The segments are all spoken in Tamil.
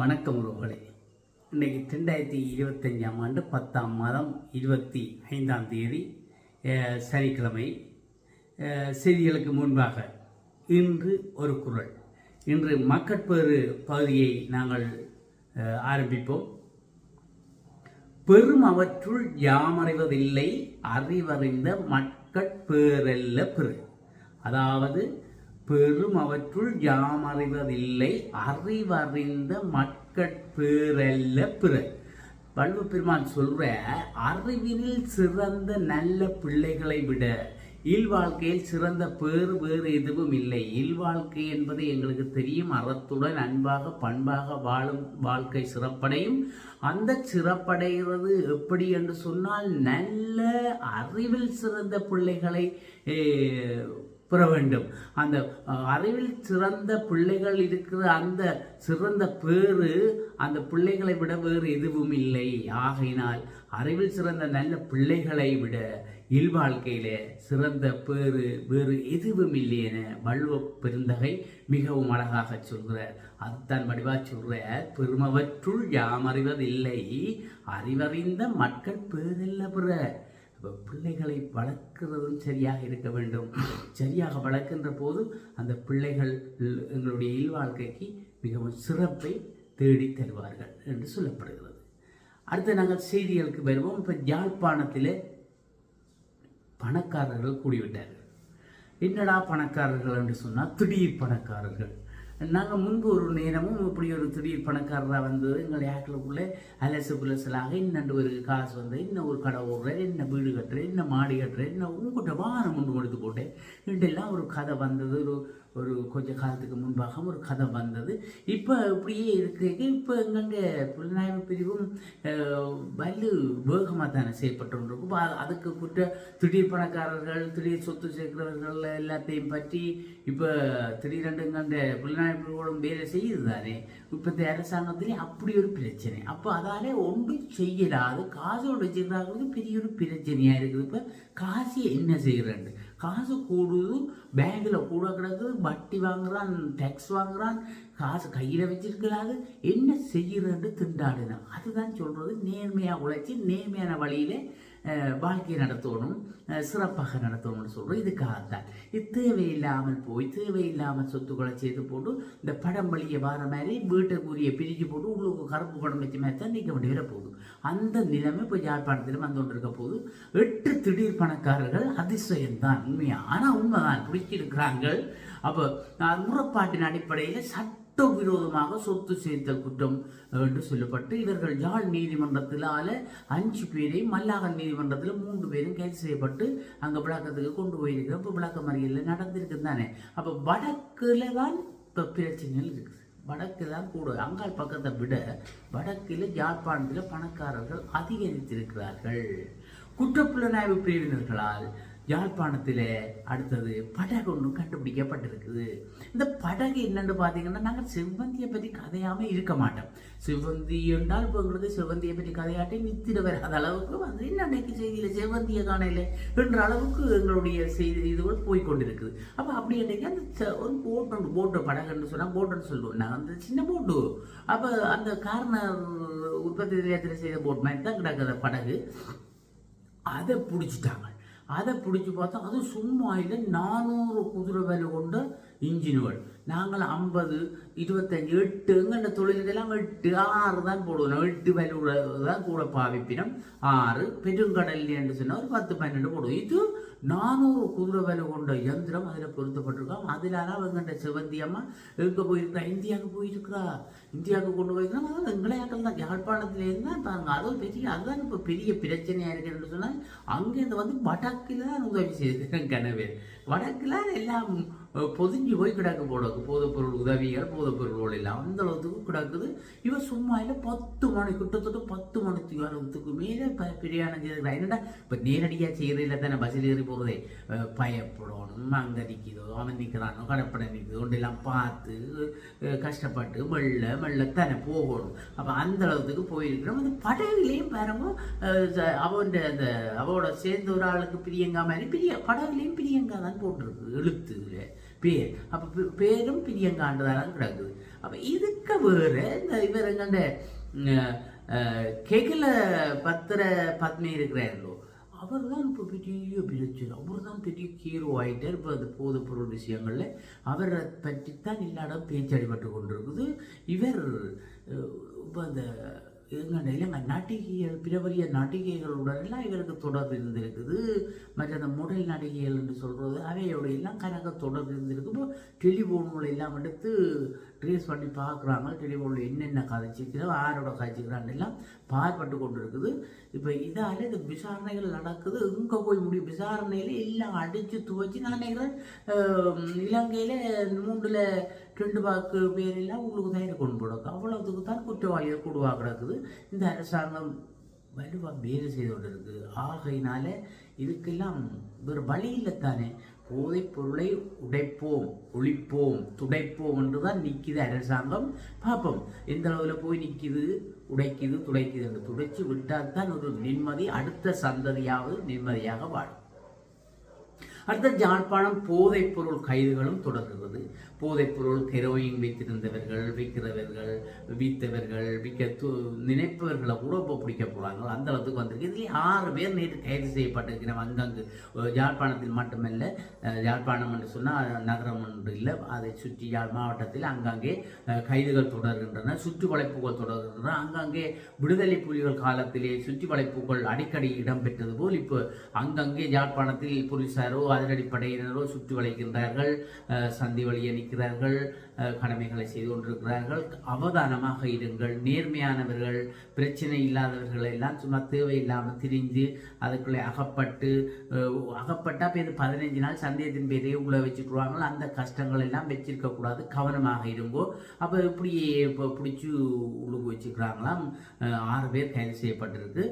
வணக்கம் உறவுகளே. இன்றைக்கு ரெண்டாயிரத்தி இருபத்தஞ்சாம் ஆண்டு பத்தாம் மாதம் இருபத்தி ஐந்தாம் தேதி சனிக்கிழமை. செய்திகளுக்கு முன்பாக இன்று ஒரு குரல். இன்று மக்கட்பேறு பகுதியை நாங்கள் ஆரம்பிப்போம். பெரும் அவற்றுள் யாமறைவதில்லை அறிவறிந்த மக்கட்பேரல்ல பெரு அதாவது பெரும் அவற்றுள் யாம் அறிவதில்லை. அறிவறிந்த மக்கட்பேரல்ல பிற வள்ளுவ பெருமான் சொல்ற அறிவினில் சிறந்த நல்ல பிள்ளைகளை விட இல்வாழ்க்கையில் சிறந்த பேறு வேறு எதுவும் இல்லை. இல்வாழ்க்கை என்பது எங்களுக்கு தெரியும். அறத்துடன் அன்பாக பண்பாக வாழும் வாழ்க்கை சிறப்படையும். அந்த சிறப்படைகிறது எப்படி என்று சொன்னால் நல்ல அறிவில் சிறந்த பிள்ளைகளை பெற வேண்டும். அந்த அறிவில் சிறந்த பிள்ளைகள் இருக்கிற அந்த சிறந்த பேறு அந்த பிள்ளைகளை விட வேறு எதுவும் இல்லை. ஆகையினால் அறிவில் சிறந்த நல்ல பிள்ளைகளை விட இல்வாழ்க்கையில் சிறந்த பேறு வேறு எதுவும் இல்லை என வள்ளுவ பெருந்தகை மிகவும் அழகாக சொல்கிறார். அதுதான் வடிவா சொல்கிறார் பெருமவற்றுள் யாம் அறிவதில்லை அறிவறிந்த மக்கள் பேரில்ல பிற பிள்ளைகளை வளர்க்கிறதும் சரியாக இருக்க வேண்டும். சரியாக வளர்க்கின்ற போது அந்த பிள்ளைகள் எங்களுடைய இல்வாழ்க்கைக்கு மிகவும் சிறப்பை தேடி தருவார்கள் என்று சொல்லப்படுகிறது. அடுத்து நாங்கள் செய்திகளுக்கு வருவோம். இப்போ யாழ்ப்பாணத்தில் பணக்காரர்கள் கூடிவிட்டார்கள். என்னடா பணக்காரர்கள் என்று சொன்னால் திடீர் பணக்காரர்கள். நாங்கள் முன்பு ஒரு நேரமும் இப்படி ஒரு திடீர் பணக்காரராக வந்தது எங்கள் யாக்களுக்குள்ளே அலசு புலசலாக இன்னண்டு ஒரு காசு வந்து இன்னும் ஒரு கடை ஓடுறேன் என்ன வீடு கட்டுறேன் என்ன மாடி கட்டுறேன் என்ன உங்கள்கிட்ட வாகனம் கொண்டு கொடுத்து போட்டேன். இதெல்லாம் ஒரு கதை வந்தது ஒரு ஒரு கொஞ்ச காலத்துக்கு முன்பாக ஒரு கதை வந்தது. இப்போ இப்படியே இருக்கிறது இப்போ எங்கெங்கே புலனாய்வு பிரிவும் வலு வேகமாக தானே செய்யப்பட்டு இப்போ அதுக்கு குற்ற திடீர் பணக்காரர்கள் திடீர் சொத்து சேர்க்கிறவர்கள் எல்லாத்தையும் பற்றி இப்போ திடீரெண்டு எங்கண்ட புலனாய்வு பிரிவோடும் வேலை செய்யுது தானே இப்போ இந்த அரசாங்கத்திலே அப்படி ஒரு பிரச்சனை அப்போ அதால் ஒன்றும் செய்யலாது காசோடு வச்சுக்கிறாங்களுக்கு பெரிய ஒரு பிரச்சனையாக இருக்குது இப்போ காசு என்ன செய்கிறேன் காசு கூடுது பேங்கில் கூட கிடக்குது வட்டி வாங்குறான் டேக்ஸ் வாங்குறான் காசு கையில் வச்சிருக்கிறாரு. என்ன செய்கிறேன்னு திண்டாடுதான் அதுதான் சொல்கிறது நேர்மையாக உழைச்சி நேர்மையான வழியில் வாழ்க்கையை நடத்தணும் சிறப்பாக நடத்தணும்னு சொல்கிறோம் இதுக்காகத்தான். இது தேவையில்லாமல் போய் தேவையில்லாமல் சொத்துக்களை செய்து போட்டு இந்த படம் வழியை வர மாதிரி வீட்டுக்குரிய பிரிஞ்சு போட்டு உள்ளுக்கு கருப்பு படம் வச்ச மாதிரி தான் நீக்க வேண்டிய போகுது. அந்த நிலைமை இப்போ யாழ்ப்பாணத்தில் வந்து கொண்டிருக்க போது எட்டு திடீர் பணக்காரர்கள் அதிசயம்தான் உண்மையா ஆனால் உண்மைதான் பிடிச்சிருக்கிறாங்க அப்போ நான் முறப்பாட்டின் அடிப்படையில் சட்டவிரோதமாக சொத்து சேர்த்தல் குற்றம் என்று சொல்லப்பட்டு இவர்கள் யாழ் நீதிமன்றத்திலால அஞ்சு பேரையும் மல்லாகல் நீதிமன்றத்தில் மூன்று பேரும் கைது செய்யப்பட்டு அங்கே விளக்கத்துக்கு கொண்டு போயிருக்கிறோம். இப்போ விளக்க மறியலில் நடந்திருக்கு தானே. அப்போ வடக்குல தான் இப்போ பிரச்சனைகள் இருக்குது. வடக்கு தான் கூட அங்காள் பக்கத்தை விட வடக்கில் யாழ்ப்பாணத்தில் பணக்காரர்கள் அதிகரித்திருக்கிறார்கள். குற்றப்புலனாய்வு பிரிவினர்களால் யாழ்ப்பாணத்தில் அடுத்தது படகு ஒன்று கண்டுபிடிக்கப்பட்டிருக்குது. இந்த படகு என்னென்னு பார்த்தீங்கன்னா நாங்கள் செவ்வந்தியை பற்றி கதையாமல் இருக்க மாட்டோம். செவ்வந்தி என்றால் இப்போ உங்களுக்கு செவ்வந்தியை பற்றி கதையாட்டி நித்திர வராத அளவுக்கு வந்து இன்னைக்கு செய்தியில் செவ்வந்தியை காணையில் என்ற அளவுக்கு எங்களுடைய செய்தி இதுகள் போய்கொண்டிருக்குது அப்போ அப்படி அன்றைக்கி அந்த ச- ஒரு போட் ஒன்று போட்டு படகுன்னு சொன்னால் போட்டுன்னு சொல்லுவோம். நாங்கள் அந்த சின்ன போட்டு. அப்போ அந்த கார்னர் உற்பத்தி நிலையத்தில் செய்த போட் மாதிரி தான் கிடக்குது படகு. அதை பிடிச்சிட்டாங்க. அதை பிடிச்சி பார்த்தா அது சும்மா இல்லை நானூறு குதிரை வேலை கொண்டு இன்ஜினுகள். நாங்கள் ஐம்பது இருபத்தஞ்சு எட்டு எங்கள்ட தொழிலெல்லாம் எட்டு ஆறு தான் போடுவோம். எட்டு விலை தான் கூட பாவிப்பினம். ஆறு பெருங்கடல் என்று சொன்னால் ஒரு பத்து பன்னெண்டு போடுவோம். இது நானூறு குதிரை விலை கொண்ட இயந்திரம் அதில் பொருத்தப்பட்டிருக்கோம். அதிலான அவங்கள்ட்ட செவந்தி அம்மா எங்கே போயிருக்கிறா இந்தியாவுக்கு போயிருக்கிறா. இந்தியாவுக்கு கொண்டு போயிருக்கா அதாவது எங்களையாக்கள் தான். யாழ்ப்பாணத்துலேருந்து தான் பாருங்க அதுவும் பெரிய அதுதான் இப்போ பெரிய பிரச்சனையாக இருக்குன்னு சொன்னால் அங்கேருந்து வந்து வடக்கில் தான் உதவி செய்திருக்கிறேன் கனவே. வடக்கில் எல்லாம் பொதிஞ்சு போய் கிடக்கு போடக்கு போதைப்பொருள் உதவிகள் போதைப்பொருள் எல்லாம் அந்த அளவுக்கு கிடக்குது. இவன் சும்மா இல்லை பத்து மணி கிட்டத்தட்ட பத்து மணிக்கு அளவுக்கு மேலே ப பிரியாணம் செய்திருக்கிறா என்னடா இப்போ நேரடியாக செய்கிறதில்ல தானே பஸ்ஸில் ஏறி போகிறதே பயப்படணும் அங்கே நிற்கிதோ அவன் நிற்கிறானோ கடப்படை நிற்குதோ ஒன்றெல்லாம் பார்த்து கஷ்டப்பட்டு மெல்ல மெல்ல தானே போகணும். அப்போ அந்த அளவுக்கு போயிருக்கிறோம். அந்த படகுலேயும் பாருங்க அவன் அந்த அவளோட சேர்ந்த ஒரு ஆளுக்கு பிரியங்கா மாதிரி பிரிய படகுலேயும் பிரியங்கா தான் போட்டிருக்கு எழுத்துல. பேர் அப்போ பேரும் பிரியங்காண்டு தான் கிடக்குது அப்போ இதுக்கு வேறு இந்த இவர் எங்கண்ட கெகில பத்திர பத்மி இருக்கிறாரோ அவர் தான் இப்போ பெரிய பிரச்சனை அவர் தான் பெரிய ஹீரோ ஆகிட்டார் இப்போ அந்த போது பொருள் விஷயங்களில் அவரை பற்றித்தான் எல்லா பேச்சு அடிபட்டு கொண்டிருக்குது இவர் இப்போ அந்த எங்கள் இலங்கை நடிகைகள் பிற பெரிய எல்லாம் இவருக்கு தொடர்பு இருந்திருக்குது. மற்ற அந்த முடல் நடிகைகள் என்று சொல்கிறது அவையோட எல்லாம் கணக்க தொடர்பு இருந்திருக்கு இப்போ டெலிஃபோன்களை எல்லாம் எடுத்து ட்ரேஸ் பண்ணி பார்க்குறாங்க. டெலிஃபோனில் என்னென்ன கதைச்சிக்கிறோம் யாரோட கதைச்சிக்கிறான்னு எல்லாம் பார்ப்பட்டு கொண்டு இருக்குது இப்போ இதால் இந்த விசாரணைகள் நடக்குது. இங்கே போய் முடியும் விசாரணையில் எல்லாம் அடித்து துவச்சி நான் நினைக்கிறேன் இலங்கையில் மூன்றில் ரெண்டு வாக்கு பேர் எல்லாம் உள்ளுக்கு கொண்டு போடுறது அவ்வளோத்துக்கு தான் குற்றவாளிகள் கூடுவா கிடக்குது. இந்த அரசாங்கம் வலுவாக வேலை செய்து கொண்டு இருக்குது ஆகையினால இதுக்கெல்லாம் வேறு வழி இல்லை தானே போதைப் பொருளை உடைப்போம் ஒழிப்போம் துடைப்போம் என்று தான் நிற்கிது அரசாங்கம் பார்ப்போம் எந்த அளவில் போய் நிற்கிது? உடைக்குது துடைக்குது என்று துடைச்சு விட்டால் தான் ஒரு நிம்மதி அடுத்த சந்ததியாவது நிம்மதியாக வாழும். அடுத்த ஜாழ்ப்பாணம் போதைப் பொருள் கைதுகளும் தொடர்கிறது. போதைப் பொருள் ஹெரோயின் வைத்திருந்தவர்கள் விற்கிறவர்கள் வித்தவர்கள் விற்க நினைப்பவர்களை கூட இப்போ பிடிக்க போகிறாங்க அந்த அளவுக்கு வந்திருக்கு. இதுலேயே ஆறு பேர் நேற்று கைது செய்யப்பட்டிருக்கிறோம் அங்கங்கு யாழ்ப்பாணத்தில் மட்டுமல்ல யாழ்ப்பாணம் என்று சொன்னால் நகரம் ஒன்று இல்லை. அதை சுற்றி யாழ் மாவட்டத்தில் அங்கங்கே கைதுகள் தொடர்கின்றன சுற்றி வளைப்புகள் தொடர்கின்றன. அங்கங்கே விடுதலை புலிகள் காலத்திலே சுற்றி வளைப்புகள் அடிக்கடி இடம்பெற்றது போல் இப்போ அங்கங்கே யாழ்ப்பாணத்தில் அதன் அடிப்படையினரோ சுற்றி வளைக்கின்றார்கள் சந்தி வழியை நிற்கிறார்கள் கடமைகளை செய்து கொண்டிருக்கிறார்கள். அவதானமாக இருங்கள். நேர்மையானவர்கள் பிரச்சனை இல்லாதவர்கள் எல்லாம் சும்மா தேவையில்லாமல் திரிஞ்சு அதுக்குள்ளே அகப்பட்டு அகப்பட்டா பேர் இது பதினஞ்சு நாள் சந்தேகத்தின் பேரே உள்ள வச்சுக்குருவாங்க அந்த கஷ்டங்கள் எல்லாம் வச்சிருக்கக்கூடாது. கவனமாக இருங்கோ. அப்போ இப்படி இப்போ பிடிச்சி உழுகு வச்சுக்கிறாங்களாம். ஆறு பேர் கைது செய்யப்பட்டிருக்கு.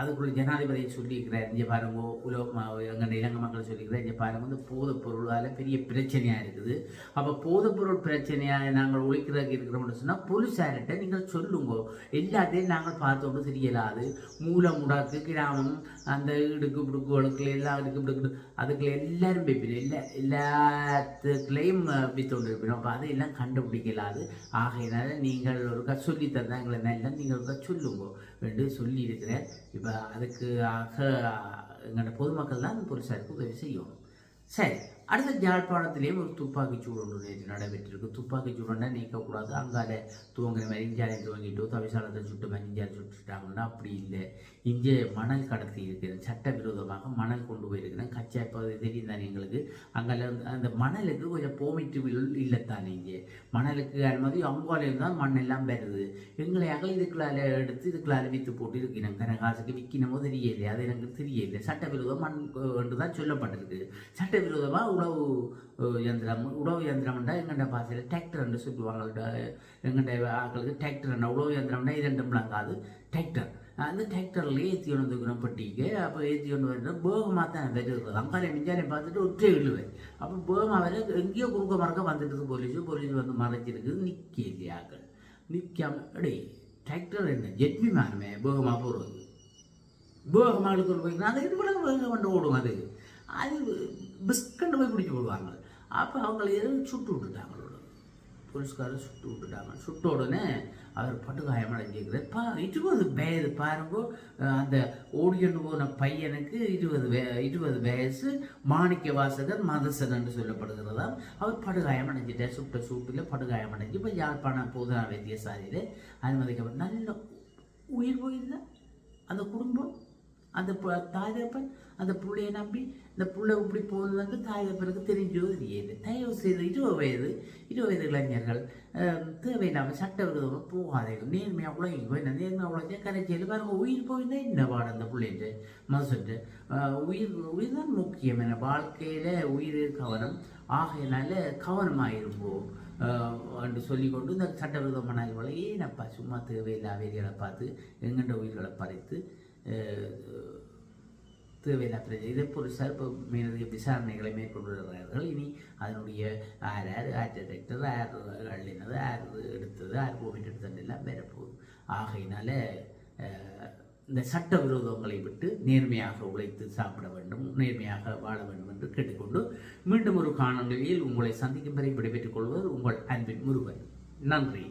அதுக்குள்ள ஜனாதிபதி சொல்லியிருக்கிறார். இங்கே பாருங்கோ உலக எங்கள் இலங்கை மக்கள் சொல்லிக்கிறேன் இங்கே பாருங்க வந்து போதைப் பொருளால் பெரிய பிரச்சனையாக இருக்குது. அப்போ போதைப்பொருள் பிரச்சனையாக நாங்கள் ஒழிக்கிறதுக்கு இருக்கிறோம்னு சொன்னால் போலீஸார்கிட்ட நீங்கள் சொல்லுங்க. எல்லாத்தையும் நாங்கள் பார்த்தோம்னு தெரியலாது மூல முடாக்கு கிராமம் அந்த இடுக்கு பிடுக்கு வழக்கில் எல்லாம் இடுக்கு பிடுக்கு அதுக்குள்ள எல்லாரும் வைப்பினோம் எல்லா எல்லாத்துக்குள்ளேயும் வித்தோண்டு இருப்பிடும் அப்போ அதையெல்லாம் கண்டுபிடிக்கலாது ஆகையினால நீங்கள் ஒருக்கா சொல்லி தந்தால் எங்களை நல்லா நீங்கள் ஒருக்கா சொல்லுங்க. என்று சொல்லியிருக்கிறேன் இப்போ அதுக்கு ஆக எங்களோட பொதுமக்கள் தான் போலீஸாருக்கு உதவி செய்யணும் சரி. அடுத்த ஜாழ்ப்பாணத்திலேயும் ஒரு துப்பாக்கி சூடு ஒன்று நேற்று நடைபெற்றிருக்கு. துப்பாக்கிச்சூடுன்னா நீக்கக்கூடாது. அங்கால துவங்குற மாதிரி இஞ்சாலை துவங்கிட்டோ தவிசாலத்தை சுட்டு மஞ்சாலை சுட்டுட்டாங்கன்னா அப்படி இல்லை. இங்கே மணல் கடத்தி இருக்கிறேன் சட்டவிரோதமாக மணல் கொண்டு போயிருக்கிறேன் கச்சா இப்போ தெரியும் தானே எங்களுக்கு? அங்கால அந்த மணலுக்கு கொஞ்சம் போமிட்டு இல்லைத்தானே இங்கே. மணலுக்கு அனுமதி அங்காலையில் தான் மண் எல்லாம் வருது எங்களை அகல் இதுக்குள்ளால எடுத்து இதுக்குள்ளால விற்று போட்டு இருக்கிறேன் கனகாசுக்கு விற்கணுமோ தெரியலையே. அது எனக்கு தெரியலை. சட்டவிரோதம் மண் என்று தான் சொல்லப்பட்டிருக்கு. சட்டவிரோதமாக உழவு யந்திரம் உழவு யந்திரம்னா எங்கள்ட பாசையில் டிராக்டர்னு சொல்லுவாங்க. எங்கள்ட ஆக்களுக்கு என்ன? உழவு யந்திரம்னா இரண்டு விளங்காது டிராக்டர் அந்த டிராக்டர்லேயே ஏற்றி கொண்டு வந்துக்கிறோம் பட்டிக்கு அப்போ ஏற்றி கொண்டு வந்து போகமாக தான் வருகிறது அங்காலே மிஞ்சாலே பார்த்துட்டு ஒற்றே விழுவேன் அப்போ பேகமாக வர எங்கேயோ குறுக்க மறக்க வந்துட்டு போலீஸ். போலீஸ் வந்து மறைச்சிருக்குது நிற்க இல்லையாக்கள் நிற்காம அடே டிராக்டர் என்ன? ஜெட்மி விமானமே? போகமாக போகிறது போகமாக எடுத்துகிட்டு போய் அது இது கூட கொண்டு ஓடும் அது? அது பிஸ்கண்டு போய் பிடிச்சி போடுவாங்க. அப்போ அவங்கள எதுவும் சுட்டு விட்டுட்டாங்க போலீஸ்காரர் சுட்டு விட்டுட்டாங்க. சுட்ட உடனே அவர் பட்டு காயமடைஞ்சிருக்கிறார் பா இருபது வயது பாருங்க. அந்த ஓடியன்னு போன பையனுக்கு இருபது இருபது வயசு மாணிக்க வாசகர் மதசன் என்று சொல்லப்படுகிறதா? அவர் படுகாயமடைஞ்சிட்டார் சுட்ட சூட்டில் படுகாயம் அடைஞ்சு இப்போ யாழ்ப்பாணம் போதுனா வைத்தியசாலையில் அனுமதிக்கப்பட்ட நல்ல உயிர் போயிருந்தா அந்த குடும்பம் அந்த தாய் தகப்பன் அந்த பிள்ளையை நம்பி இந்த பிள்ளை இப்படி போகுதுன்னு தாய் தகப்பனுக்கு தெரிஞ்சோ தெரியாது தயவு செய்து இருபது வயது இருபது வயது இளைஞர்கள் தேவையில்லாமல் சட்ட விரோதமாக போகாதீர்கள். நேர்மையாக உழைக்கும் என்ன நேர்மையாக உழைச்சா கரைச்சியில் பாருங்க. உயிர் போயிருந்தால் என்ன பாடம் அந்த பிள்ளைன்ற மனசுன்ற உயிர் உயிர் தான் முக்கியம். என்ன வாழ்க்கையில் உயிர் கவனம். ஆகையினால கவனமாக இருப்போம் என்று சொல்லிக்கொண்டு இந்த சட்டவிரோதமான இவளை ஏனப்பா சும்மா தேவையில்லா வேலைகளை பார்த்து எங்கண்ட உயிர்களை பறித்து தேவையில்லா பிரச்சனை இதை போலீசார் இப்போ மேலதிக விசாரணைகளை மேற்கொண்டுள்ளார்கள் இனி அதனுடைய யார் யார் ஆர் டிடெக்டர் யார் அள்ளினது யார் எடுத்தது ஆர் கோவிட் எடுத்தது எல்லாம் வரப்போகுது ஆகையினால இந்த சட்டவிரோதங்களை விட்டு நேர்மையாக உழைத்து சாப்பிட வேண்டும் நேர்மையாக வாழ வேண்டும் என்று கேட்டுக்கொண்டு மீண்டும் ஒரு காணொலியில் உங்களை சந்திக்கும் வரை விடைபெற்றுக் கொள்வது உங்கள் அன்பின் முருகன் நன்றி